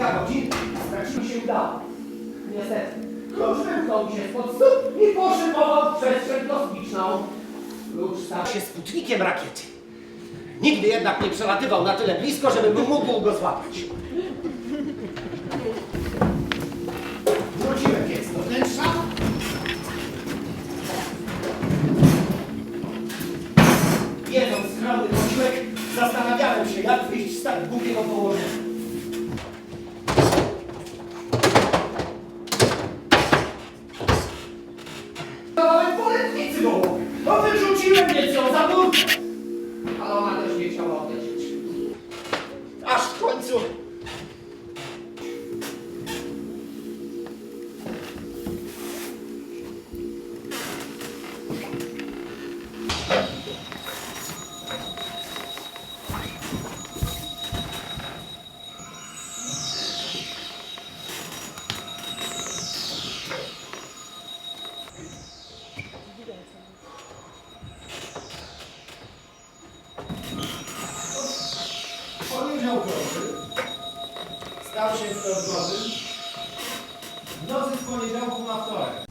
kilka godzin stracił się udało. Niestety, klucz wymknął się spod stóp i poszybował w przestrzeń kosmiczną. Klucz stał się sputnikiem rakiety. Nigdy jednak nie przelatywał na tyle blisko, żebym mógł go złapać. Wróciłem więc do wnętrza. Jedząc skromny posiłek, zastanawiałem się, jak wyjść z tak głupiego położenia. No wyrzuciłem ją za burtę. Ale ona też nie chciała odlecieć. Aż w końcu... Stał się wtorkowy w nocy z poniedziałku na wtorek.